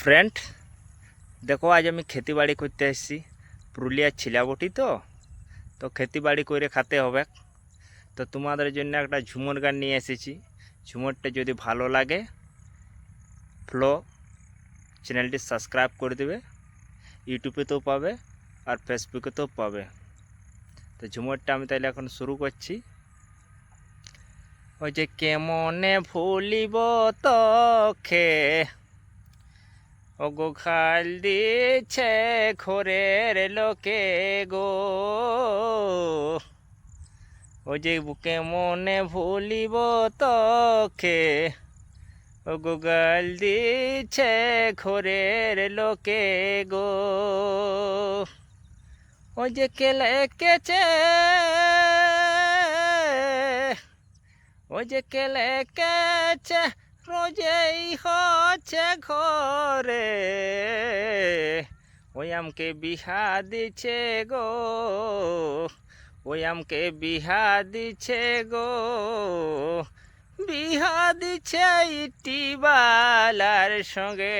Friend দেখো আজ আমি খেতি বাড়ি করতে এসেছি। পুরুলিয়ার ছিলাবটি তো? তো খেতি বাড়ি করে খাতে হবে। তো তোমাদের জন্য একটা ঝুমুর গান নিয়ে এসেছি। ঝুমুরটা যদি ভালো লাগে ফ্লো চ্যানেলটি সাবস্ক্রাইব করে দেবে। ইউটিউবেতেও পাবে আর ফেসবুকেতেও পাবে। তো ঝুমুরটা আমি তাহলে এখন শুরু করছি। ওই যে কেমনে ভুলিব তখে ওগো খাল দিচ্ছে ঘরের লোকে গো। ওই যে বুকে মনে ভুলিব তখে ওগো গাল দিচ্ছে ঘরের লোকে গো। ওই যে কেলে কেচে ওই যে কেলে রোজেই হচ্ছে ঘরে ওই আমকে বিহা দিছে গো ওই আমকে বিহা দিছে গো, বিহা দিছে ইটি বালার সঙ্গে।